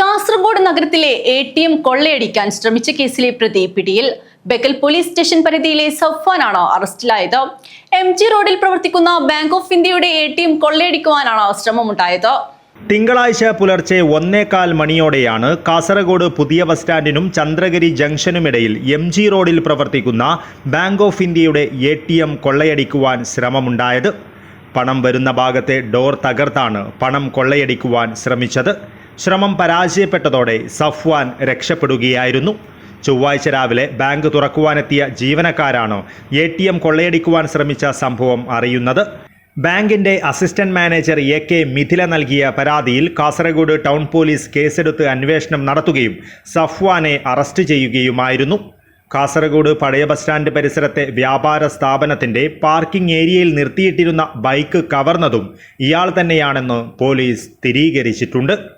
കാസർഗോഡ് നഗരത്തിലെ A T M കൊള്ളയടിക്കാൻ ശ്രമിച്ച കേസിലെ പ്രതി പിടിയിൽ ബെക്കൽ പോലീസ് സ്റ്റേഷൻ പരിധിയിലെ സഫ്വാനാണ് അറസ്റ്റിലായത്. എം ജി റോഡിൽ പ്രവർത്തിക്കുന്ന ബാങ്ക് ഓഫ് ഇന്ത്യയുടെ എ ടി എം കൊള്ളയടിക്കുവാനാണ് ശ്രമമുണ്ടായത്. തിങ്കളാഴ്ച പുലർച്ചെ ഒന്നേകാൽ മണിയോടെയാണ് കാസർഗോഡ് പുതിയ ബസ് സ്റ്റാൻഡിനും ചന്ദ്രഗിരി ജംഗ്ഷനുമിടയിൽ എം ജി റോഡിൽ പ്രവർത്തിക്കുന്ന ബാങ്ക് ഓഫ് ഇന്ത്യയുടെ എ ടി എം കൊള്ളയടിക്കുവാൻ ശ്രമമുണ്ടായത്. പണം വരുന്ന ഭാഗത്തെ ഡോർ തകർത്താണ് പണം കൊള്ളയടിക്കുവാൻ ശ്രമിച്ചത്. ശ്രമം പരാജയപ്പെട്ടതോടെ സഫ്വാൻ രക്ഷപ്പെടുകയായിരുന്നു. ചൊവ്വാഴ്ച രാവിലെ ബാങ്ക് തുറക്കുവാനെത്തിയ ജീവനക്കാരാണ് എ ടി എം കൊള്ളയടിക്കുവാൻ ശ്രമിച്ച സംഭവം അറിയുന്നത്. ബാങ്കിന്റെ assistant manager A K Mithila നൽകിയ പരാതിയിൽ കാസർഗോഡ് ടൗൺ പോലീസ് കേസെടുത്ത് അന്വേഷണം നടത്തുകയും സഫ്വാനെ അറസ്റ്റ് ചെയ്യുകയുമായിരുന്നു. കാസർഗോഡ് പഴയ ബസ് സ്റ്റാൻഡ് പരിസരത്തെ വ്യാപാര സ്ഥാപനത്തിന്റെ പാർക്കിംഗ് ഏരിയയിൽ നിർത്തിയിട്ടിരുന്ന ബൈക്ക് കവർന്നതും ഇയാൾ തന്നെയാണെന്ന് പോലീസ് സ്ഥിരീകരിച്ചിട്ടുണ്ട്.